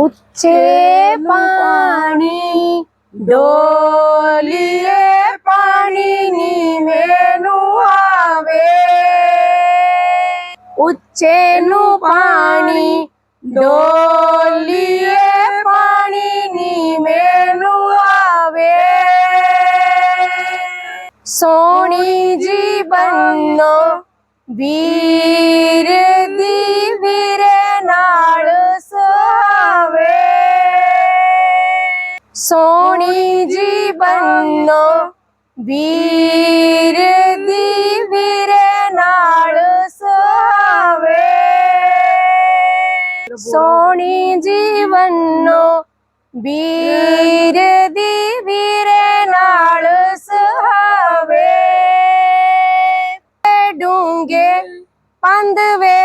ਉੱਚੇ ਪਾਣੀ ਡੋਲੀਏ ਪਾਣੀ ਨੀਵੇਂ ਨੂੰ ਆਵੇ। ਉੱਚੇ ਨੂੰ ਪਾਣੀ ਡੋਲੀਏ ਪਾਣੀ ਨੀਵੇਂ ਨੂੰ ਆਵੇ। ਸੋਹਣੀ ਜੀ ਬੰਨੋ ਵੀਰ ਸੋਹਣੀ ਜੀ ਬੰਨੋ ਵੀਰ ਦੀ ਵੀਰੇ ਨਾਲ ਸੁਹਾਵੇ। ਸੋਹਣੀ ਜੀ ਬੰਨੋ ਵੀਰ ਦੀ ਵੀਰੇ ਨਾਲ ਸੁਹਾਵੇ। ਡੂੰਗੇ ਪੰਦ ਵੇ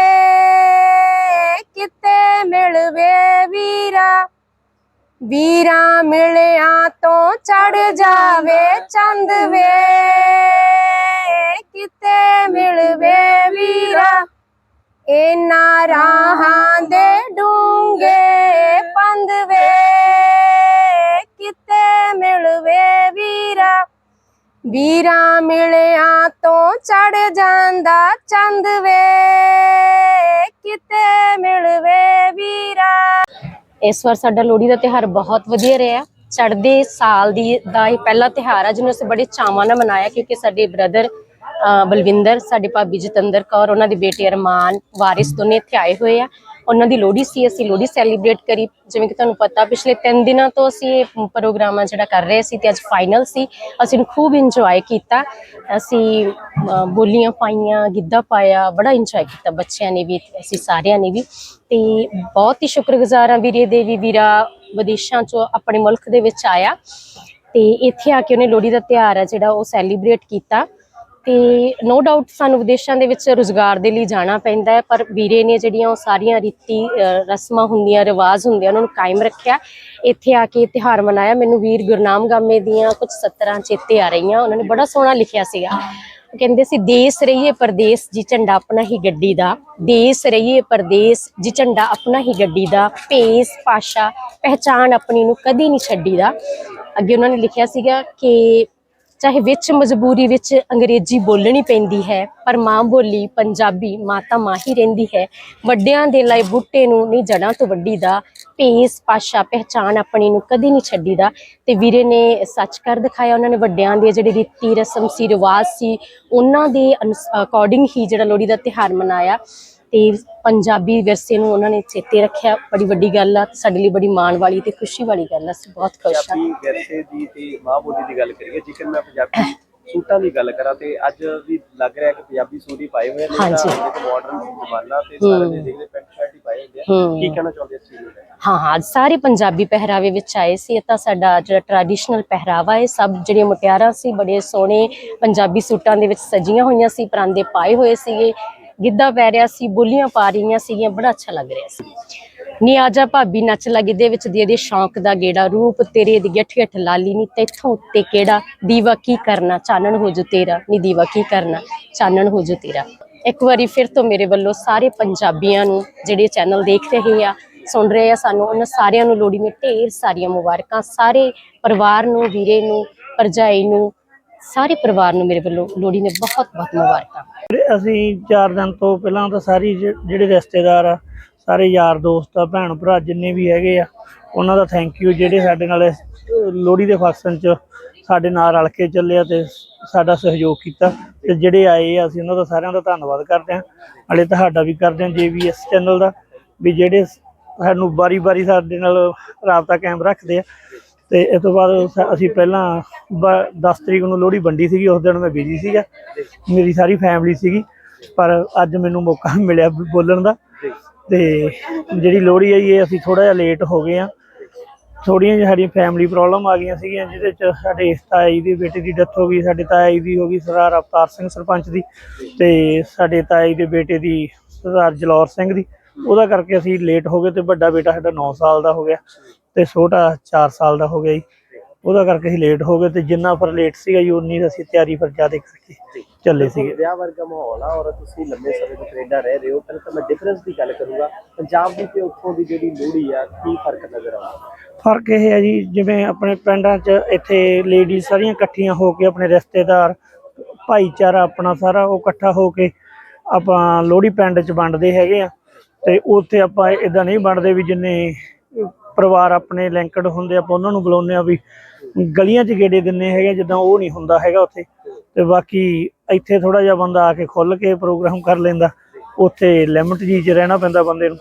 ਕਿਤੇ ਮਿਲਵੇ ਵੀਰਾ। ਵੀਰਾਂ ਮਿਲਿਆਂ ਤੋਂ ਚੜ ਜਾਵੇ ਚੰਦ ਵੇ। ਕਿਤੇ ਮਿਲਵੇ ਵੀਰਾ। ਇਨਾ ਰਾਹਾਂ ਦੇ ਡੂੰਗੇ ਪੰਦ ਵੇ। ਕਿਤੇ ਮਿਲਵੇ ਵੀਰਾ। ਵੀਰਾਂ ਮਿਲਿਆਂ ਤੋਂ ਚੜ ਜਾਂਦਾ ਚੰਦ ਵੇ। ਕਿਤੇ ਮਿਲਵੇ ਵੀਰਾ। ਇਸ ਵਾਰ ਸਾਡਾ ਲੋਹੜੀ ਦਾ ਤਿਹਾਰ ਬਹੁਤ ਵਧੀਆ ਰਿਹਾ। ਚੜ੍ਹਦੇ ਸਾਲ ਦੀ ਦਾ ਇਹ ਪਹਿਲਾ ਤਿਹਾਰ ਆ, ਜਿਹਨੂੰ ਅਸੀਂ ਬੜੇ ਚਾਵਾਂ ਨਾਲ ਮਨਾਇਆ, ਕਿਉਂਕਿ ਸਾਡੇ ਬ੍ਰਦਰ ਬਲਵਿੰਦਰ, ਸਾਡੇ ਭਾਬੀ ਜਤਿੰਦਰ ਕੌਰ, ਉਹਨਾਂ ਦੇ ਬੇਟੇ ਅਰਮਾਨ, ਵਾਰਿਸ ਦੋਨੇ ਇੱਥੇ ਆਏ ਹੋਏ ਆ। ਉਹਨਾਂ ਦੀ ਲੋਹੜੀ ਸੀ, ਅਸੀਂ ਲੋਹੜੀ ਸੈਲੀਬ੍ਰੇਟ ਕਰੀ। ਜਿਵੇਂ ਕਿ ਤੁਹਾਨੂੰ ਪਤਾ, ਪਿਛਲੇ 3 ਦਿਨਾਂ ਤੋਂ ਅਸੀਂ ਇਹ ਪ੍ਰੋਗਰਾਮ ਆ ਜਿਹੜਾ ਕਰ ਰਹੇ ਸੀ ਤੇ ਅੱਜ ਫਾਈਨਲ ਸੀ। ਅਸੀਂ ਨੂੰ ਖੂਬ ਇੰਜੋਏ ਕੀਤਾ। ਅਸੀਂ ਬੋਲੀਆਂ ਪਾਈਆਂ, ਗਿੱਧਾ ਪਾਇਆ, ਬੜਾ ਇੰਜੋਏ ਕੀਤਾ ਬੱਚਿਆਂ ਨੇ ਵੀ, ਅਸੀਂ ਸਾਰਿਆਂ ਨੇ ਵੀ। ਤੇ ਬਹੁਤ ਹੀ ਸ਼ੁਕਰਗੁਜ਼ਾਰ ਹਾਂ ਵੀਰੇ ਦੇਵੀ ਵੀਰਾ ਵਿਦੇਸ਼ਾਂ ਚੋਂ ਆਪਣੇ ਮੁਲਕ ਦੇ ਵਿੱਚ ਆਇਆ। ਤੇ ਇੱਥੇ ਆ ਕੇ ਉਹਨੇ ਲੋਹੜੀ ਦਾ ਤਿਉਹਾਰ ਆ ਜਿਹੜਾ ਉਹ ਸੈਲੀਬ੍ਰੇਟ ਕੀਤਾ। ਤੇ ਨੋ ਡਾਊਟ ਸਾਨੂੰ ਵਿਦੇਸ਼ਾਂ ਦੇ ਵਿੱਚ ਰੋਜ਼ਗਾਰ ਦੇ ਲਈ ਜਾਣਾ ਪੈਂਦਾ ਹੈ, ਪਰ ਵੀਰੇ ਨੇ ਜਿਹੜੀਆਂ ਉਹ ਸਾਰੀਆਂ ਰੀਤੀ ਰਸਮਾਂ ਹੁੰਦੀਆਂ, ਰਿਵਾਜ ਹੁੰਦੇ ਆ, ਉਹਨਾਂ ਨੂੰ ਕਾਇਮ ਰੱਖਿਆ। ਇੱਥੇ ਆ ਕੇ ਤਿਹਾਰ ਮਨਾਇਆ। ਮੈਨੂੰ ਵੀਰ ਗੁਰਨਾਮ ਗਾਮੇ ਦੀਆਂ ਕੁਝ ਸਤਰਾਂ ਚੇਤੇ ਆ ਰਹੀਆਂ। ਉਹਨਾਂ ਨੇ ਬੜਾ ਸੋਹਣਾ ਲਿਖਿਆ ਸੀਗਾ। ਕਹਿੰਦੇ ਸੀ, ਦੇਸ ਰਹੀਏ ਪਰਦੇਸ ਜੀ ਝੰਡਾ ਆਪਣਾ ਹੀ ਗੱਡੀ ਦਾ। ਦੇਸ ਰਹੀਏ ਪਰਦੇਸ ਜੀ ਝੰਡਾ ਆਪਣਾ ਹੀ ਗੱਡੀ ਦਾ। ਭੇਸ, ਭਾਸ਼ਾ ਪਹਿਚਾਨ ਆਪਣੀ ਨੂੰ ਕਦੀ ਨਹੀਂ ਛੱਡੀ ਦਾ। ਅੱਗੇ ਉਹਨਾਂ ਨੇ ਲਿਖਿਆ ਸੀਗਾ ਕਿ ਚਾਹੇ ਵਿੱਚ ਮਜਬੂਰੀ ਵਿੱਚ ਅੰਗਰੇਜ਼ੀ ਬੋਲਣੀ ਪੈਂਦੀ ਹੈ, ਪਰ ਮਾਂ ਬੋਲੀ ਪੰਜਾਬੀ ਮਾਤਾ ਮਾਹੀ ਰਹਿੰਦੀ ਹੈ। ਵੱਡਿਆਂ ਦੇ ਲਈ ਬੁੱਟੇ ਨੂੰ ਨਹੀਂ ਜੜਾਂ ਤੋਂ ਵੱਡੀ ਦਾ ਭੇਸ, ਭਾਸ਼ਾ ਪਹਿਚਾਨ ਆਪਣੀ ਨੂੰ ਕਦੀ ਨਹੀਂ ਛੱਡੀ ਦਾ ਤੇ ਵੀਰੇ ਨੇ ਸੱਚ ਕਰ ਦਿਖਾਇਆ, ਉਹਨਾਂ ਨੇ ਵੱਡਿਆਂ ਦੇ ਜਿਹੜੇ ਰੀਤੀ ਰਸਮ ਸੀ, ਰਿਵਾਜ ਸੀ, ਉਹਨਾਂ ਦੇ ਅਕੋਰਡਿੰਗ ਹੀ ਜਿਹੜਾ ਲੋਹੜੀ ਦਾ ਤਿਹਾਰ ਮਨਾਇਆ। ਤੇ ਪੰਜਾਬੀ ਵਿਰਸੇ ਨੂੰ ਉਹਨਾਂ ਨੇ ਚੇਤੇ ਰੱਖਿਆ। ਬੜੀ ਵੱਡੀ ਗੱਲ ਆ ਸਾਡੇ ਲਈ ਬੜੀ ਮਾਣ ਵਾਲੀ ਤੇ ਖੁਸ਼ੀ ਵਾਲੀ ਗੱਲ ਆ। ਅਸੀਂ ਬਹੁਤ ਖੁਸ਼ ਹਾਂ ਪੰਜਾਬੀ ਵਿਰਸੇ ਦੀ ਤੇ ਮਾਂ ਬੋਲੀ ਦੀ ਗੱਲ ਕਰੀਏ ਜੇਕਰ ਮੈਂ ਪੰਜਾਬੀ ਸੂਟਾਂ ਦੀ ਗੱਲ ਕਰਾਂ ਤੇ ਅੱਜ ਵੀ ਲੱਗ ਰਿਹਾ ਕਿ ਪੰਜਾਬੀ ਸੂਟ ਹੀ ਪਾਏ ਹੋਏ ਨੇ ਹਾਂਜੀ। ਇੱਕ ਮਾਡਰਨ ਜ਼ਮਾਨਾ ਤੇ ਸਾਰੇ ਦੇ ਦੇਖਦੇ ਪੈਂਟ ਸ਼ਰਟ ਹੀ ਪਾਏ ਹੁੰਦੇ ਆ। ਹੂੰ। ਕੀ ਕਹਿਣਾ ਚਾਹੁੰਦੇ ਇਸ ਚੀਜ਼ ਨੂੰ ਲੈ ਕੇ? ਹਾਂ ਹਾਂ ਅੱਜ ਸਾਰੇ ਪੰਜਾਬੀ ਪਹਿਰਾਵੇ ਵਿੱਚ ਆਏ ਸੀ। ਇਹ ਤਾਂ ਸਾਡਾ ਜਿਹੜਾ ਟ੍ਰੈਡੀਸ਼ਨਲ ਪਹਿਰਾਵਾ ਹੈ ਸਭ ਜਿਹੜੀਆਂ ਮੁਟਿਆਰਾਂ ਸੀ ਬੜੇ ਸੋਹਣੇ ਪੰਜਾਬੀ ਸੂਟਾਂ ਦੇ ਵਿੱਚ ਸਜੀਆਂ ਹੋਈਆਂ ਸੀ ਪਰਾਂਦੇ ਪਾਏ ਹੋਏ ਸੀਗੇ। ਗਿੱਧਾ ਪੈ ਰਿਹਾ ਸੀ, ਬੋਲੀਆਂ ਪਾ ਰਹੀਆਂ ਸੀਗੀਆਂ, ਬੜਾ ਅੱਛਾ ਲੱਗ ਰਿਹਾ ਸੀ। ਨੀ ਆਜਾ ਭਾਬੀ ਨੱਚ ਲੱਗੀ ਦੇ ਵਿੱਚ ਦੇ ਦੇ ਸ਼ੌਂਕ ਦਾ ਗੇੜਾ, ਰੂਪ ਤੇਰੇ ਦੀ ਗੱਠ ਗੱਠ ਲਾਲੀ ਨੀ ਤੈਥੋਂ ਉੱਤੇ ਕਿਹੜਾ? ਦੀਵਾ ਕੀ ਕਰਨਾ? ਚਾਨਣ ਹੋ ਜੋ ਤੇਰਾ। ਨੀ ਦੀਵਾ ਕੀ ਕਰਨਾ? ਚਾਨਣ ਹੋ ਜੋ ਤੇਰਾ। ਇੱਕ ਵਾਰੀ ਫਿਰ ਤੋਂ ਮੇਰੇ ਵੱਲੋਂ ਸਾਰੇ ਪੰਜਾਬੀਆਂ ਨੂੰ ਜਿਹੜੇ ਚੈਨਲ ਦੇਖ ਰਹੇ ਆ, ਸੁਣ ਰਹੇ ਆ ਸਾਨੂੰ, ਉਹਨਾਂ ਸਾਰਿਆਂ ਨੂੰ ਲੋਹੜੀ ਨੇ ਢੇਰ ਸਾਰੀਆਂ ਮੁਬਾਰਕਾਂ। ਸਾਰੇ ਪਰਿਵਾਰ ਨੂੰ, ਵੀਰੇ ਨੂੰ, ਭਰਜਾਈ ਨੂੰ, ਸਾਰੇ ਪਰਿਵਾਰ ਨੂੰ ਮੇਰੇ ਵੱਲੋਂ ਲੋਹੜੀ ਨੇ ਬਹੁਤ ਬਹੁਤ ਮੁਬਾਰਕਾਂ। ਅਸੀਂ ਚਾਰ ਦਿਨ ਤੋਂ ਪਹਿਲਾਂ ਤਾਂ ਸਾਰੀ ਜਿ- ਜਿਹੜੇ ਰਿਸ਼ਤੇਦਾਰ ਆ ਸਾਰੇ ਯਾਰ ਦੋਸਤ ਆ ਭੈਣ ਭਰਾ ਜਿੰਨੇ ਵੀ ਹੈਗੇ ਆ ਉਹਨਾਂ ਦਾ ਥੈਂਕ ਯੂ ਜਿਹੜੇ ਸਾਡੇ ਨਾਲ ਇਸ, ਲੋਹੜੀ ਦੇ ਫੰਕਸ਼ਨ 'ਚ ਸਾਡੇ ਨਾਲ ਰਲ ਕੇ ਚੱਲਿਆ ਆ ਤੇ ਸਾਡਾ ਸਹਿਯੋਗ ਕੀਤਾ ਤੇ ਜਿਹੜੇ ਆਏ ਆ ਅਸੀਂ ਉਹਨਾਂ ਦਾ ਸਾਰਿਆਂ ਦਾ ਧੰਨਵਾਦ ਕਰਦੇ ਹਾਂ ਨਾਲੇ ਤੁਹਾਡਾ ਵੀ ਕਰਦੇ ਹਾਂ ਜੀਵੀਐਸ ਚੈਨਲ ਦਾ ਵੀ ਜਿਹੜੇ ਸਾਨੂੰ ਬਾਰੀ-ਬਾਰੀ ਸਾਡੇ ਨਾਲ ਰਾਬਤਾ ਕਾਇਮ ਰੱਖਦੇ ਆ ਤੇ ਇਸ ਤੋਂ ਬਾਅਦ ਸ- ਅਸੀਂ ਪਹਿਲਾਂ 10 ਤਰੀਕ ਨੂੰ ਲੋਹੜੀ ਵੰਡੀ ਸੀਗੀ, ਉਸ ਦਿਨ ਮੈਂ ਬਿਜ਼ੀ ਸੀਗਾ। ਮੇਰੀ ਸਾਰੀ ਫੈਮਿਲੀ ਸੀਗੀ, ਪਰ ਅੱਜ ਮੈਨੂੰ ਮੌਕਾ ਮਿਲਿਆ ਬ- ਬੋਲਣ ਦਾ। ਤੇ ਜਿਹੜੀ ਲੋਹੜੀ ਹੈ ਇਹ ਅਸੀਂ ਥੋੜਾ ਜਿਹਾ ਲੇਟ ਹੋ ਗਏ ਆ। ਥੋੜੀਆਂ ਜਿਹੀਆਂ ਸਾਡੀਆਂ ਫੈਮਿਲੀ ਪ੍ਰੋਬਲਮ ਆ ਗਈਆਂ ਸੀਗੀਆਂ, ਜਿਹਦੇ ਚ ਸਾਡੇ ਤਾਇਆ ਜੀ ਦੇ ਬੇਟੇ ਦੀ ਡੈਥ ਹੋ ਗਈ, ਸਾਡੇ ਤਾਇਆ ਜੀ ਦੀ ਹੋ ਗਈ, ਸਰਦਾਰ ਅਵਤਾਰ ਸਿੰਘ ਸਰਪੰਚ ਦੀ, ਤੇ ਸਾਡੇ ਤਾਇਆ ਜੀ ਦੇ ਬੇਟੇ ਦੀ ਸਰਦਾਰ ਜਲੌਰ ਸਿੰਘ ਦੀ। ਉਹਦਾ ਕਰਕੇ ਅਸੀਂ ਲੇਟ ਹੋ ਗਏ ਤੇ ਵੱਡਾ ਬੇਟਾ ਸਾਡਾ 9 ਸਾਲ ਦਾ ਹੋ ਗਿਆ। ਤੇ ਛੋਟਾ 4 ਸਾਲ ਦਾ ਹੋ ਗਿਆ ਜੀ। ਉਹਦਾ ਕਰਕੇ ਅਸੀਂ ਲੇਟ ਹੋ ਗਏ ਤੇ ਜਿੰਨਾ ਫਿਰ ਲੇਟ ਸੀਗਾ ਜੀ ਉਨੀ ਅਸੀਂ ਤਿਆਰੀ ਫਿਰ ਜ਼ਿਆਦਾ ਕਰਕੇ ਚੱਲੇ ਸੀਗੇ। ਵਿਆਹ ਵਰਗਾ ਮਾਹੌਲ ਆ ਔਰ ਤੁਸੀਂ ਲੰਬੇ ਸਮੇਂ ਤੋਂ ਕੈਨੇਡਾ ਰਹਿ ਰਹੇ ਹੋ ਪਹਿਲਾਂ ਤਾਂ ਮੈਂ ਡਿਫਰੈਂਸ ਦੀ ਗੱਲ ਕਰੂੰਗਾ। ਪੰਜਾਬ ਦੀ ਤੇ ਉੱਥੋਂ ਦੀ ਜਿਹੜੀ ਲੋਹੜੀ ਆ ਕੀ ਫ਼ਰਕ ਨਜ਼ਰ ਆਉਂਦਾ? ਫ਼ਰਕ ਇਹ ਹੈ ਜੀ ਜਿਵੇਂ ਆਪਣੇ ਪਿੰਡਾਂ 'ਚ ਇੱਥੇ ਲੇਡੀਜ਼ ਸਾਰੀਆਂ ਇਕੱਠੀਆਂ ਹੋ ਕੇ ਆਪਣੇ ਰਿਸ਼ਤੇਦਾਰ ਭਾਈਚਾਰਾ ਆਪਣਾ ਸਾਰਾ ਉਹ ਇਕੱਠਾ ਹੋ ਕੇ ਆਪਾਂ ਲੋਹੜੀ ਪਿੰਡ 'ਚ ਵੰਡਦੇ ਹੈਗੇ ਆ। ਤੇ ਉੱਥੇ ਆਪਾਂ ਇਦਾਂ ਨਹੀਂ ਵੰਡਦੇ ਵੀ ਜਿੰਨੇ ਪਰਿਵਾਰ ਆਪਣੇ ਲਿੰਕਡ ਹੁੰਦੇ ਆਪਾਂ ਉਹਨਾਂ ਨੂੰ ਬੁਲਾਉਂਦੇ ਆ ਵੀ ਗਲੀਆਂ 'ਚ ਗੇੜੇ ਦਿੰਨੇ ਹੈਗੇ ਜਿੱਦਾਂ ਉਹ ਨਹੀਂ ਹੁੰਦਾ ਹੈਗਾ ਉੱਥੇ। ਤੇ ਬਾਕੀ ਇੱਥੇ ਥੋੜਾ ਜਿਹਾ ਬੰਦਾ ਆ ਕੇ ਖੁੱਲ ਕੇ ਪ੍ਰੋਗਰਾਮ ਕਰ ਲੈਂਦਾ ਉੱਥੇ ਲਿਮਟ ਜੀ 'ਚ ਰਹਿਣਾ ਪੈਂਦਾ ਬੰਦੇ ਨੂੰ।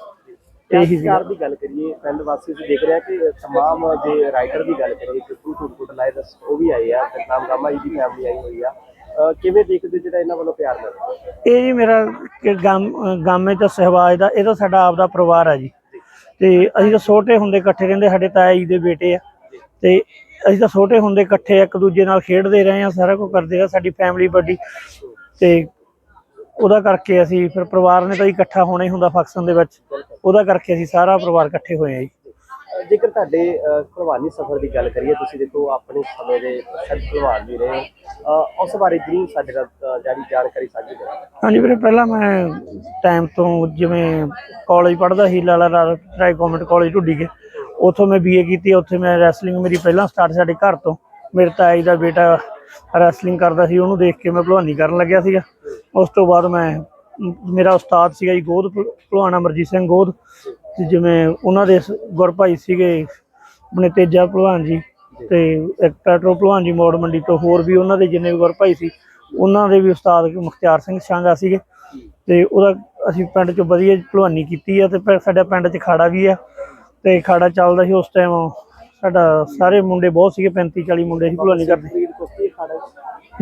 ਇਹੀ ਸੀ ਪਿਆਰ ਦੀ ਗੱਲ ਕਰੀਏ ਪਿੰਡ ਵਾਸੀ ਅਸੀਂ ਦੇਖ ਰਿਹਾ ਕਿ ਤਮਾਮ ਜੇ ਰਾਈਟਰ ਦੀ ਗੱਲ ਕਰੀਏ ਕਿਤੂ ਟੁੱਟ ਲਾਇ ਦਸ ਉਹ ਵੀ ਆਏ ਆ ਸਤਨਾਮ ਗਾਮਾ ਜੀ ਦੀ ਫੈਮਿਲੀ ਆਈ ਹੋਈ ਆ। ਕਿਵੇਂ ਦੇਖਦੇ ਜਿਹੜਾ ਇਹਨਾਂ ਵੱਲੋਂ ਪਿਆਰ ਮਿਲਦਾ ਇਹ ਜੀ ਮੇਰਾ ਗਾਮ ਚ ਸਹਿਵਾਜ ਦਾ ਇਹ ਤਾਂ ਸਾਡਾ ਆਪਦਾ ਪਰਿਵਾਰ ਆ ਜੀ। ਤੇ ਅਸੀਂ ਤਾਂ ਛੋਟੇ ਹੁੰਦੇ ਇਕੱਠੇ ਰਹਿੰਦੇ, ਸਾਡੇ ਤਾਇਆ ਜੀ ਦੇ ਬੇਟੇ ਆ। ਤੇ ਅਸੀਂ ਤਾਂ ਛੋਟੇ ਹੁੰਦੇ ਇਕੱਠੇ ਇੱਕ ਦੂਜੇ ਨਾਲ ਖੇਡਦੇ ਰਹੇ ਆ, ਸਾਰਾ ਕੁਝ ਕਰਦੇ ਰਹੇ, ਸਾਡੀ ਫੈਮਿਲੀ ਵੱਡੀ। ਤੇ ਉਹਦਾ ਕਰਕੇ ਅਸੀਂ ਫਿਰ ਪਰਿਵਾਰ ਨੇ ਤਾਂ ਜੀ ਇਕੱਠਾ ਹੋਣਾ ਹੀ ਹੁੰਦਾ ਫੰਕਸ਼ਨ ਦੇ ਵਿੱਚ। ਉਹਦਾ ਕਰਕੇ ਅਸੀਂ ਸਾਰਾ ਪਰਿਵਾਰ ਇਕੱਠੇ ਹੋਏ ਆ ਜੀ। ਜੇਕਰ ਤੁਹਾਡੇ ਭਲਵਾਨੀ ਸਫ਼ਰ ਦੀ ਗੱਲ ਕਰੀਏ ਤੁਸੀਂ ਦੇਖੋ ਆਪਣੇ ਸਮੇਂ ਦੇ ਪ੍ਰਸਿੱਧ ਭਲਵਾਨ ਵੀ ਰਹੇ। ਹੋ ਉਸ ਬਾਰੇ ਜਰੂਰ ਸਾਡੇ ਨਾਲ ਅਹ, ਜਾਣਕਾਰੀ ਸਾਂਝੀ ਕਰੋ ਹਾਂਜੀ ਵੀਰੇ ਪਹਿਲਾਂ ਮੈਂ ਟਾਈਮ ਤੋਂ ਜਿਵੇਂ ਕਾਲਜ ਪੜ੍ਹਦਾ ਸੀ Lala Rai government college Dhudike ਉੱਥੋਂ ਮੈਂ ਬੀਏ ਕੀਤੀ ਉੱਥੇ ਮੈਂ ਰੈਸਲਿੰਗ ਮੇਰੀ ਪਹਿਲਾਂ ਸਟਾਰਟ ਸਾਡੇ ਘਰ ਤੋਂ। ਮੇਰੇ ਤਾਈ ਦਾ ਬੇਟਾ ਰੈਸਲਿੰਗ ਕਰਦਾ ਸੀ ਉਹਨੂੰ ਦੇਖ ਕੇ ਮੈਂ ਭਲਵਾਨੀ ਕਰਨ ਲੱਗਿਆ ਸੀਗਾ। ਉਸ ਤੋਂ ਬਾਅਦ ਮੈਂ ਮੇਰਾ ਉਸਤਾਦ ਸੀਗਾ ਜੀ ਗੋਦ ਭਲਵਾਨ ਅਮਰਜੀਤ ਸਿੰਘ ਗੋਦ। ਤੇ ਜਿਵੇਂ ਉਹਨਾਂ ਦੇ ਗੁਰਭਾਈ ਸੀਗੇ ਆਪਣੇ ਤੇਜਾ ਭਲਵਾਨ ਜੀ ਤੇ ਇੱਕ ਪੈਟਰੋ ਭਲਵਾਨ ਜੀ ਮੋੜ ਮੰਡੀ ਤੋਂ ਹੋਰ ਵੀ ਉਹਨਾਂ ਦੇ ਜਿੰਨੇ ਵੀ ਗੁਰਭਾਈ ਸੀ ਉਹਨਾਂ ਦੇ ਵੀ ਉਸਤਾਦ ਮੁਖਤਿਆਰ ਸਿੰਘ ਸ਼ਾਂਗਾ ਸੀਗੇ। ਤੇ ਉਹਦਾ ਅਸੀਂ ਪਿੰਡ 'ਚ ਵਧੀਆ ਭਲਵਾਨੀ ਕੀਤੀ ਆ ਤੇ ਸਾਡਾ ਪਿੰਡ 'ਚ ਖਾੜਾ ਵੀ ਆ ਤੇ ਖਾੜਾ ਚੱਲਦਾ ਸੀ ਉਸ ਟਾਈਮ ਸਾਡਾ ਸਾਰੇ ਮੁੰਡੇ ਬਹੁਤ ਸੀਗੇ 35 40 ਮੁੰਡੇ ਸੀ ਭਲਵਾਨੀ ਕਰਦੇ।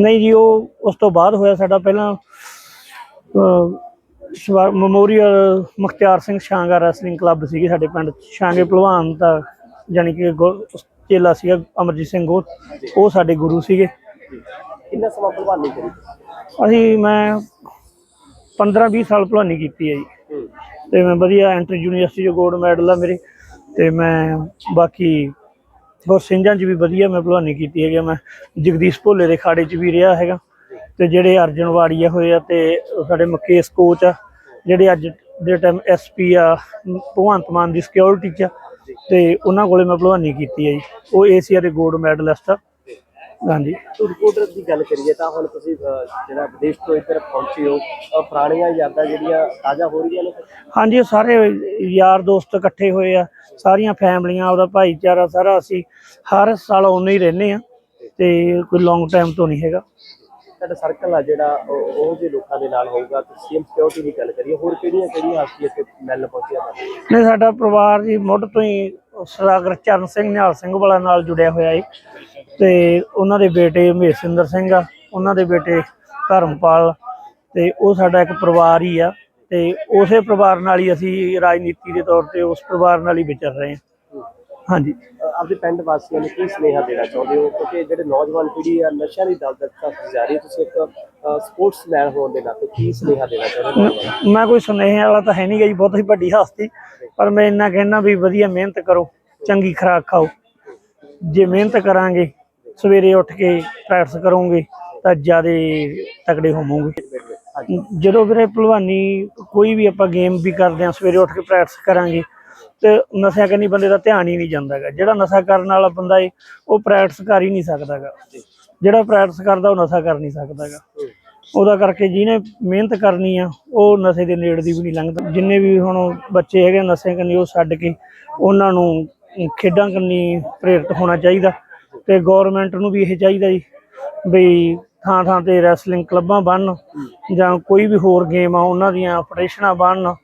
ਨਹੀਂ ਜੀ ਉਹ ਉਸ ਤੋਂ ਬਾਅਦ ਹੋਇਆ ਸਾਡਾ ਪਹਿਲਾਂ memorial Mukhtiar Singh Shanga wrestling club ਸੀਗੀ ਸਾਡੇ ਪਿੰਡ। ਸ਼ਾਂਗੇ ਭਲਵਾਨ ਦਾ ਯਾਨੀ ਕਿ ਚੇਲਾ ਸੀਗਾ ਅਮਰਜੀਤ ਸਿੰਘ ਉਹ ਉਹ ਸਾਡੇ ਗੁਰੂ ਸੀਗੇ। ਕਿੰਨਾ ਸਮਾਂ ਭਲਵਾਨੀ ਕਰੀ? ਅਸੀਂ ਮੈਂ 15 20 ਸਾਲ ਭਲਵਾਨੀ ਕੀਤੀ ਹੈ ਜੀ। ਤੇ ਮੈਂ ਵਧੀਆ ਐਂਟਰ ਯੂਨੀਵਰਸਿਟੀ 'ਚ ਗੋਲਡ ਮੈਡਲ ਆ ਮੇਰੇ। ਤੇ ਮੈਂ ਬਾਕੀ ਹੋਰ ਸਿੰਘਾਂ 'ਚ ਵੀ ਵਧੀਆ ਮੈਂ ਭਲਵਾਨੀ ਕੀਤੀ ਹੈਗੀ। ਮੈਂ ਜਗਦੀਸ਼ ਭੋਲੇ ਦੇ ਖਾੜੇ 'ਚ ਵੀ ਰਿਹਾ ਹੈਗਾ। ਤੇ ਜਿਹੜੇ ਅਰਜਨ ਵਾੜੀਆ ਹੋਏ ਆ ਤੇ ਸਾਡੇ ਮੁਕੇਸ਼ ਕੋਚ ਆ ਜਿਹੜੇ ਅੱਜ ਦੇ ਟਾਈਮ ਐਸਪੀ ਆ ਭਗਵੰਤ ਮਾਨ ਦੀ ਸਿਕਿਉਰਿਟੀ 'ਚ ਤੇ ਉਹਨਾਂ ਕੋਲੇ ਮੈਂ ਭਲਵਾਨੀ ਕੀਤੀ ਹੈ ਜੀ। ਉਹ ਏਸ਼ੀਆ ਦੇ ਗੋਲਡ ਮੈਡਲਿਸਟ ਆ। ਹਾਂਜੀ। ਰਿਪੋਰਟਰ ਦੀ ਗੱਲ ਕਰੀਏ ਤਾਂ ਹੁਣ ਤੁਸੀਂ ਜਿਹੜਾ ਵਿਦੇਸ਼ ਤੋਂ ਇੱਧਰ ਪਹੁੰਚੇ ਹੋ ਪੁਰਾਣੀਆਂ ਯਾਦਾਂ ਜਿਹੜੀਆਂ ਤਾਜ਼ਾ ਹੋ ਰਹੀਆਂ ਨੇ? ਹਾਂਜੀ ਸਾਰੇ ਯਾਰ ਦੋਸਤ ਇਕੱਠੇ ਹੋਏ ਆ ਸਾਰੀਆਂ ਫੈਮਲੀਆਂ ਉਹਦਾ ਭਾਈਚਾਰਾ ਸਾਰਾ ਅਸੀਂ ਹਰ ਸਾਲ ਉਨੇ ਹੀ ਰਹਿੰਦੇ ਆ ਤੇ ਕੋਈ ਲੌਂਗ ਟਾਈਮ ਤੋਂ ਨਹੀਂ ਹੈਗਾ। ਸਾਡਾ ਸਰਕਲ ਆ ਜਿਹੜਾ, ਉਹ ਉਹ ਜਿਹੇ ਲੋਕਾਂ ਦੇ ਨਾਲ ਹੋਊਗਾ, ਤੇ ਸੀਐਮ ਸਿਕਿਉਰਿਟੀ ਦੀ ਗੱਲ ਕਰੀਏ, ਹੋਰ ਕਿਹੜੀਆਂ ਕਿਹੜੀਆਂ ਹਸਤੀਆਂ ਇੱਥੇ ਮਿਲਣ ਪਹੁੰਚੀਆਂ ਤੁਹਾਨੂੰ ਨੇ ਸਾਡਾ ਪਰਿਵਾਰ ਜੀ ਮੁੱਢ ਤੋਂ ਹੀ ਸਰਾਗਰ ਚਰਨ ਸਿੰਘ, ਨਿਹਾਲ ਸਿੰਘ ਵਾਲਾ ਨਾਲ ਜੁੜਿਆ ਹੋਇਆ ਹੈ ਤੇ ਉਹਨਾਂ ਦੇ ਬੇਟੇ ਮਹੇਸ਼ਿੰਦਰ ਸਿੰਘ ਆ, ਉਹਨਾਂ ਦੇ ਬੇਟੇ ਧਰਮਪਾਲ, ਤੇ ਉਹ ਸਾਡਾ ਇੱਕ ਪਰਿਵਾਰ ਹੀ ਆ। ਤੇ ਉਸੇ ਪਰਿਵਾਰ ਨਾਲ ਹੀ ਅਸੀਂ ਰਾਜਨੀਤੀ ਦੇ ਤੌਰ ਤੇ ਉਸ ਪਰਿਵਾਰ ਨਾਲ ਹੀ ਵਿਚਰ ਰਹੇ ਹਾਂ। ਹਾਂਜੀ। ਆਪਦੇ ਪਿੰਡ ਵਾਸੀਆਂ ਨੂੰ ਕੀ ਸੁਨੇਹਾ ਦੇਣਾ ਚਾਹੁੰਦੇ ਹੋ? ਕਿਉਂਕਿ ਜਿਹੜੇ ਨੌਜਵਾਨ ਪੀੜ੍ਹੀ ਆ ਨਸ਼ਿਆਂ ਦੀ ਦਲਦਲ ਤੱਕ ਜਾ ਰਹੀ ਹੈ ਤੁਸੀਂ ਇੱਕ ਸਪੋਰਟਸਮੈਨ ਹੋਣ ਦੇ ਨਾਤੇ ਕੀ ਸੁਨੇਹਾ ਦੇਣਾ ਚਾਹੁੰਦੇ ਹੋ? ਮੈਂ ਕੋਈ ਸੁਨੇਹੇ ਵਾਲਾ ਤਾਂ ਹੈ ਨਹੀਂ ਗਈ ਬਹੁਤ ਹੀ ਵੱਡੀ ਹਸਤੀ। ਪਰ ਮੈਂ ਇੰਨਾ ਕਹਿਣਾ ਵੀ ਵਧੀਆ ਮਿਹਨਤ ਕਰੋ ਚੰਗੀ ਖੁਰਾਕ ਖਾਓ। ਜੇ ਮਿਹਨਤ ਕਰਾਂਗੇ ਸਵੇਰੇ ਉੱਠ ਕੇ ਪ੍ਰੈਕਟਿਸ ਕਰੋਗੇ ਤਾਂ ਜ਼ਿਆਦਾ ਤਕੜੇ ਹੋਵੋਗੇ। ਜਦੋਂ ਵੀਰੇ ਭਲਵਾਨੀ ਕੋਈ ਵੀ ਆਪਾਂ ਗੇਮ ਵੀ ਕਰਦੇ ਆ ਸਵੇਰੇ ਉੱਠ ਕੇ ਪ੍ਰੈਕਟਿਸ ਕਰਾਂਗੇ ਤੇ ਨਸ਼ਿਆਂ ਕਰਨੀ ਬੰਦੇ ਦਾ ਧਿਆਨ ਹੀ ਨਹੀਂ ਜਾਂਦਾਗਾ। ਜਿਹੜਾ ਨਸ਼ਾ ਕਰਨ ਵਾਲਾ ਬੰਦਾ ਏ, ਉਹ ਪ੍ਰੈਕਟਿਸ ਕਰ ਹੀ ਨਹੀਂ ਸਕਦਾਗਾ। ਜਿਹੜਾ ਪ੍ਰੈਕਟਿਸ ਕਰਦਾ, ਉਹ ਨਸ਼ਾ ਕਰ ਨਹੀਂ ਸਕਦਾਗਾ। ਉਹਦਾ ਕਰਕੇ ਜਿਹਨੇ ਮਿਹਨਤ ਕਰਨੀ ਆ, ਉਹ ਨਸ਼ੇ ਦੇ ਨੇੜੇ ਦੀ ਵੀ ਨਹੀਂ ਲੰਘਦਾ। ਜਿੰਨੇ ਵੀ ਹੁਣ ਬੱਚੇ ਹੈਗੇ ਨਸ਼ੇ ਕਰਨੀ ਉਹ ਛੱਡ ਕੇ ਉਹਨਾਂ ਨੂੰ ਖੇਡਾਂ ਕਰਨੀ ਪ੍ਰੇਰਿਤ ਹੋਣਾ ਚਾਹੀਦਾ। ਤੇ ਗਵਰਨਮੈਂਟ ਨੂੰ ਵੀ ਇਹ ਚਾਹੀਦਾ ਜੀ ਵੀ ਥਾਂ ਥਾਂ ਤੇ ਰੈਸਲਿੰਗ ਕਲੱਬਾਂ ਬਣਨ, ਜਾਂ ਕੋਈ ਵੀ ਹੋਰ ਗੇਮ ਆ, ਉਹਨਾਂ ਦੀਆਂ ਆਪਰੇਸ਼ਨਾਂ ਬਣਨ,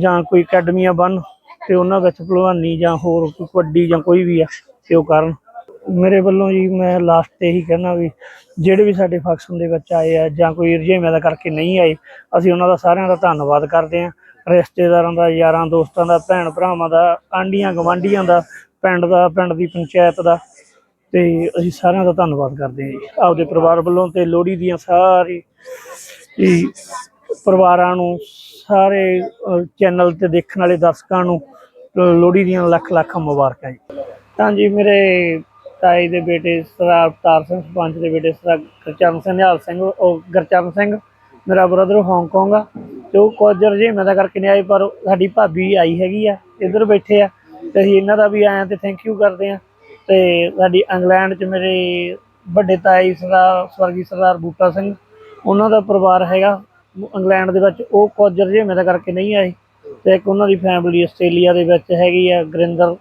ਜਾਂ ਕੋਈ ਅਕੈਡਮੀਆਂ ਬਣਨ। ਤੇ ਉਹਨਾਂ ਵਿੱਚ ਭਲਵਾਨੀ ਜਾਂ ਹੋਰ ਕਬੱਡੀ ਜਾਂ ਕੋਈ ਵੀ ਆ, ਤੇ ਉਹ ਕਰਨ। ਮੇਰੇ ਵੱਲੋਂ ਜੀ ਮੈਂ ਲਾਸਟ ਤੇ ਇਹੀ ਕਹਿਣਾ ਵੀ ਜਿਹੜੇ ਵੀ ਸਾਡੇ ਫੰਕਸ਼ਨ ਦੇ ਵਿੱਚ ਆਏ ਆ ਜਾਂ ਕੋਈ ਰੁਝੇਵਿਆਂ ਦਾ ਕਰਕੇ ਨਹੀਂ ਆਏ, ਅਸੀਂ ਉਹਨਾਂ ਦਾ ਸਾਰਿਆਂ ਦਾ ਧੰਨਵਾਦ ਕਰਦੇ ਹਾਂ। ਰਿਸ਼ਤੇਦਾਰਾਂ ਦਾ, ਯਾਰਾਂ ਦੋਸਤਾਂ ਦਾ, ਭੈਣ ਭਰਾਵਾਂ ਦਾ ਆਂਡੀਆਂ ਗਵਾਂਢੀਆਂ ਦਾ, ਪਿੰਡ ਦਾ, ਪਿੰਡ ਦੀ ਪੰਚਾਇਤ ਦਾ, ਤੇ ਅਸੀਂ ਸਾਰਿਆਂ ਦਾ ਧੰਨਵਾਦ ਕਰਦੇ ਹਾਂ ਜੀ। ਆਪਦੇ ਪਰਿਵਾਰ ਵੱਲੋਂ ਤੇ ਲੋਹੜੀ ਦੀਆਂ ਸਾਰੀ ਪਰਿਵਾਰਾਂ ਨੂੰ, ਸਾਰੇ ਚੈਨਲ ਤੇ ਦੇਖਣ ਵਾਲੇ ਦਰਸ਼ਕਾਂ ਨੂੰ ਲੋਹੜੀ ਦੀਆਂ ਲੱਖ ਲੱਖ ਮੁਬਾਰਕਾਂ ਜੀ। ਹਾਂਜੀ ਮੇਰੇ ਤਾਈ ਦੇ ਬੇਟੇ ਸਰਦਾਰ ਅਵਤਾਰ ਸਿੰਘ ਸਰਪੰਚ ਦੇ ਬੇਟੇ ਸਰਦਾਰ ਗੁਰਚਰਨ ਸਿੰਘ, ਨਿਹਾਲ ਸਿੰਘ, ਉਹ ਗੁਰਚਰਨ ਸਿੰਘ, ਮੇਰਾ ਬ੍ਰਦਰ ਹਾਂਗਕਾਂਗ ਆ। ਤੇ ਉਹ ਕੁਝ ਰਜੇ ਮੈਂ ਤਾਂ ਕਰਕੇ ਨਹੀਂ ਆਏ, ਪਰ ਸਾਡੀ ਭਾਬੀ ਆਈ ਹੈਗੀ ਆ, ਇੱਧਰ ਬੈਠੇ ਆ। ਤੇ ਅਸੀਂ ਇਹਨਾਂ ਦਾ ਵੀ ਆਏ ਆ ਤੇ ਥੈਂਕ ਯੂ ਕਰਦੇ ਆ ਤੇ ਸਾਡੀ ਇੰਗਲੈਂਡ 'ਚ ਮੇਰੇ ਵੱਡੇ ਤਾਈ ਸਰਦਾਰ ਸਵਰਗੀ ਸਰਦਾਰ ਬੂਟਾ ਸਿੰਘ, ਉਹਨਾਂ ਦਾ ਪਰਿਵਾਰ ਹੈਗਾ। ਇੰਗਲੈਂਡ ਦੇ ਵਿੱਚ ਉਹ ਕੁਝ ਰਜੇ ਦਾ ਕਰਕੇ ਨਹੀਂ ਆਏ। ਤੇ ਇੱਕ ਉਹਨਾਂ ਦੀ ਫੈਮਿਲੀ ਆਸਟ੍ਰੇਲੀਆ ਦੇ ਵਿੱਚ ਹੈਗੀ ਆ, ਗੁਰਿੰਦਰ,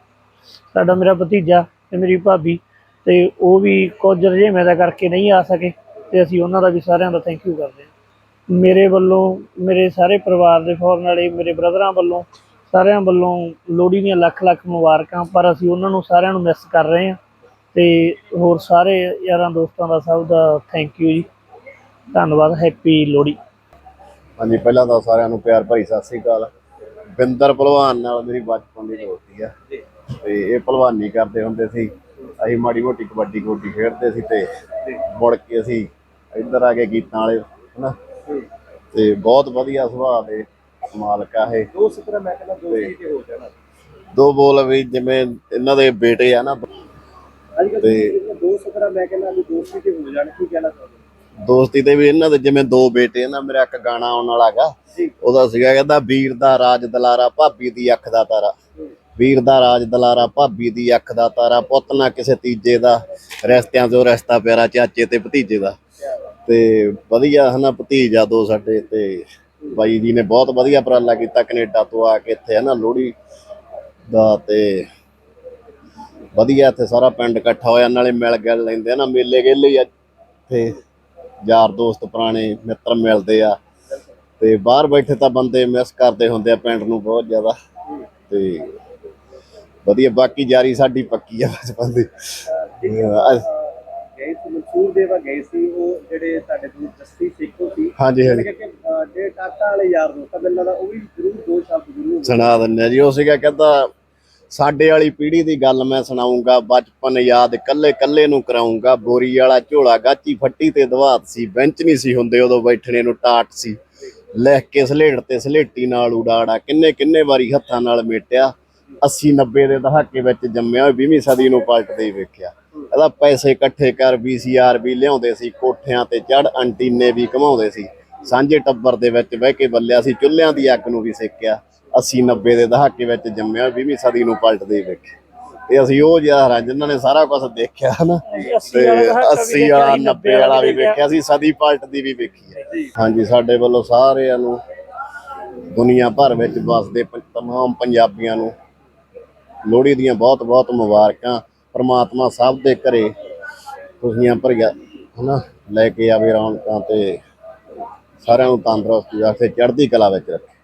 ਸਾਡਾ ਮੇਰਾ ਭਤੀਜਾ ਤੇ ਮੇਰੀ ਭਾਬੀ। ਤੇ ਉਹ ਵੀ ਕੁਝ ਰਜੇ ਦਾ ਕਰਕੇ ਨਹੀਂ ਆ ਸਕੇ ਤੇ ਅਸੀਂ ਉਹਨਾਂ ਦਾ ਵੀ ਸਾਰਿਆਂ ਦਾ ਥੈਂਕ ਯੂ ਕਰਦੇ ਹਾਂ। ਮੇਰੇ ਵੱਲੋਂ, ਮੇਰੇ ਸਾਰੇ ਪਰਿਵਾਰ ਦੇ ਫੌਰਨ ਵਾਲੇ, ਮੇਰੇ ਬ੍ਰਦਰਾਂ ਵੱਲੋਂ, ਸਾਰਿਆਂ ਵੱਲੋਂ ਲੋਹੜੀ ਦੀਆਂ ਲੱਖ ਲੱਖ ਮੁਬਾਰਕਾਂ, ਪਰ ਅਸੀਂ ਉਹਨਾਂ ਨੂੰ ਸਾਰਿਆਂ ਨੂੰ ਮਿਸ ਕਰ ਰਹੇ ਹਾਂ। ਤੇ ਹੋਰ ਸਾਰੇ ਯਾਰਾਂ ਦੋਸਤਾਂ ਦਾ ਸਭ ਦਾ ਥੈਂਕ ਯੂ ਜੀ। ਧੰਨਵਾਦ ਹੈਪੀ ਲੋਹੜੀ। ਹਾਂਜੀ ਪਹਿਲਾਂ ਤਾਂ ਸਾਰਿਆਂ ਨੂੰ ਪਿਆਰ ਭਰੀ ਸਤਿ ਸ੍ਰੀ ਅਕਾਲ। ਬਿੰਦਰ ਭਲਵਾਨ ਨਾਲ ਮੇਰੀ ਬਚਪਨ ਦੀ ਦੋਸਤੀ ਆ। ਤੇ ਇਹ ਭਲਵਾਨੀ ਕਰਦੇ ਹੁੰਦੇ ਸੀ। ਅਸੀਂ ਮਾੜੀ ਮੋਟੀ ਕਬੱਡੀ ਕਬੱਡੀ ਖੇਡਦੇ ਸੀ ਤੇ ਮੁੜ ਕੇ ਅਸੀਂ ਇੱਧਰ ਆ ਕੇ ਗੀਤਾਂ ਵਾਲੇ ਹਨਾ? ਤੇ ਬਹੁਤ ਵਧੀਆ ਸੁਭਾਅ ਦੇ ਮਾਲਕ ਆ ਇਹ। ਮੈਂ ਕਹਿੰਦਾ ਹੋ ਜਾਣਾ। ਦੋ ਬੋਲ ਵੀ ਜਿਵੇਂ ਇਹਨਾਂ ਦੇ ਬੇਟੇ ਆ ਨਾ। ਤੇ- ਦੋਸਤ ਤਰ੍ਹਾਂ ਮੈਂ ਕਹਿੰਦਾ ਵੀ ਦੋਸਤੀ ਤੇ ਹੋ ਜਾਣ ਕੀ ਕਹਿਣਾ ਚਾਹੁੰਦੇ ਦੋਸਤੀ ਤੇ ਵੀ ਇਹਨਾਂ ਦੇ ਜਿਵੇਂ ਦੋ ਬੇਟੇ ਨਾ ਮੇਰਾ ਇੱਕ ਗਾਣਾ ਆਉਣ ਵਾਲਾ ਹੈਗਾ। ਉਹਦਾ ਸੀਗਾ ਕਹਿੰਦਾ ਵੀਰ ਦਾ ਰਾਜ ਦਲਾਰਾ ਭਾਬੀ ਦੀ ਅੱਖ ਦਾ ਤਾਰਾ। ਵੀਰ ਦਾ ਰਾਜ ਦਲਾਰਾ ਭਾਬੀ ਦੀ ਅੱਖ ਦਾ ਤਾਰਾ ਪੁੱਤ ਨਾ ਕਿਸੇ ਤੀਜੇ ਦਾ ਰਿਸ਼ਤਿਆਂ ਤੋਂ ਰਿਸ਼ਤਾ ਪਿਆਰਾ ਚਾਚੇ ਤੇ ਭਤੀਜੇ ਦਾ। ਤੇ ਵਧੀਆ ਹਨਾ ਭਤੀਜਾ ਦੋ ਸਾਡੇ ਤੇ। ਬਾਈ ਜੀ ਨੇ ਬਹੁਤ ਵਧੀਆ ਉਪਰਾਲਾ ਕੀਤਾ ਕੈਨੇਡਾ ਤੋਂ ਆ ਕੇ ਇੱਥੇ ਹਨਾ ਲੋਹੜੀ ਦਾ ਤੇ ਵਧੀਆ ਇੱਥੇ ਸਾਰਾ ਪਿੰਡ ਇਕੱਠਾ ਹੋਇਆ ਨਾਲੇ ਮਿਲ ਗਿਲ ਲੈਂਦੇ ਆ ਨਾ ਮੇਲੇ ਗੇਲੇ ਇੱਥੇ। ਯਾਰ ਦੋਸਤ ਪੁਰਾਣੇ ਮਿੱਤਰ ਮਿਲਦੇ ਆ ਤੇ ਬਾਹਰ ਬੈਠੇ ਤਾਂ ਬੰਦੇ ਮਿਸ ਕਰਦੇ ਹੁੰਦੇ ਆ ਪਿੰਡ ਨੂੰ ਬਹੁਤ ਜ਼ਿਆਦਾ ਤੇ ਵਧੀਆ ਬਾਕੀ ਯਾਰੀ ਸਾਡੀ ਪੱਕੀ ਆ ਬਚਪਨ ਦੀ। ਗਏ ਸੀ ਮਨਸੂਰ ਦੇਵਾ ਗਏ ਸੀ ਉਹ ਜਿਹੜੇ ਤੁਹਾਡੇ ਤੋਂ ਜੱਸੀ ਸਿੱਖੋ ਸੀ। ਹਾਂਜੀ ਹਾਂਜੀ। ਜਿਹੜੇ ਟਾਟਾ ਵਾਲੇ ਯਾਰ ਦੋਸਤ ਮੈਨੂੰ ਲੱਗਦਾ ਉਹ ਵੀ ਜ਼ਰੂਰ ਦੋ ਸ਼ਬਦ ਜ਼ਰੂਰ ਸੁਣਾ ਦਿੰਦੇ ਜੀ ਉਹ ਸੀਗਾ ਕਹਿੰਦਾ ਸਾਡੇ ਵਾਲੀ ਪੀੜ੍ਹੀ ਦੀ ਗੱਲ ਮੈਂ ਸੁਣਾਉਂਗਾ, ਬਚਪਨ ਯਾਦ ਕੱਲੇ ਕੱਲੇ ਨੂੰ ਕਰਾਉਂਗਾ। ਬੋਰੀ ਵਾਲਾ ਝੋਲਾ ਗਾਚੀ ਫੱਟੀ ਤੇ ਦਵਾਤ ਸੀ, ਬੈਂਚ ਨਹੀਂ ਸੀ ਹੁੰਦੇ ਉਦੋਂ ਬੈਠਣੇ ਨੂੰ ਟਾਟ ਸੀ। ਲਿਖ ਕੇ ਸਲੇਟ ਤੇ ਸਲੇਟੀ ਨਾਲ ਉਡਾੜਾ, ਕਿੰਨੇ ਕਿੰਨੇ ਵਾਰੀ ਹੱਥਾਂ ਨਾਲ ਮੇਟਿਆ। 80 90 ਦੇ ਦਹਾਕੇ ਵਿੱਚ ਜੰਮਿਆ 20ਵੀਂ ਸਦੀ ਨੂੰ ਪਲਟਦੇ ਵੇਖਿਆ। ਇਹਦਾ ਪੈਸੇ ਇਕੱਠੇ ਕਰ VCR ਵੀ ਲਿਆਉਂਦੇ ਸੀ, ਕੋਠਿਆਂ ਤੇ ਚੜ ਅੰਟੀਨੇ ਵੀ ਘਮਾਉਂਦੇ ਸੀ। ਸਾਂਝੇ ਟੱਬਰ ਦੇ ਵਿੱਚ ਬਹਿ ਕੇ ਬੱਲਿਆ ਸੀ, ਚੁੱਲ੍ਹਿਆਂ ਦੀ ਅੱਗ ਨੂੰ ਵੀ ਸੇਕਿਆ। 80 90 ਦੇ ਦਹਾਕੇ ਵਿੱਚ ਜੰਮਿਆ 20ਵੀਂ ਸਦੀ ਨੂੰ ਪਲਟਦੇ ਹੀ ਵੇਖਿਆ ਤੇ ਅਸੀਂ ਉਹ ਯਾਰਾਂ ਜਿਨ੍ਹਾਂ ਨੇ ਸਾਰਾ ਕੁਝ ਦੇਖਿਆ ਹਨਾ ਤੇ 80 ਵਾਲਾ 90 ਵਾਲਾ ਵੀ ਵੇਖਿਆ ਸੀ ਸਦੀ ਪਲਟਦੀ ਵੀ ਵੇਖੀ ਹੈ। ਹਾਂਜੀ ਸਾਡੇ ਵੱਲੋਂ ਸਾਰਿਆਂ ਨੂੰ ਦੁਨੀਆ ਭਰ ਵਿੱਚ ਵਸਦੇ ਤਮਾਮ ਪੰਜਾਬੀਆਂ ਨੂੰ ਲੋਹੜੀ ਦੀਆਂ ਬਹੁਤ ਬਹੁਤ ਮੁਬਾਰਕਾਂ। ਪ੍ਰਮਾਤਮਾ ਸਭ ਦੇ ਘਰੇ ਖੁਸ਼ੀਆਂ ਭਰੀਆਂ ਹਨਾ ਲੈ ਕੇ ਆਵੇ ਰੌਣਕਾਂ ਤੇ ਸਾਰਿਆਂ ਨੂੰ ਤੰਦਰੁਸਤੀ ਵਾਸਤੇ ਚੜ੍ਹਦੀ ਕਲਾ ਵਿੱਚ ਰੱਖੇ।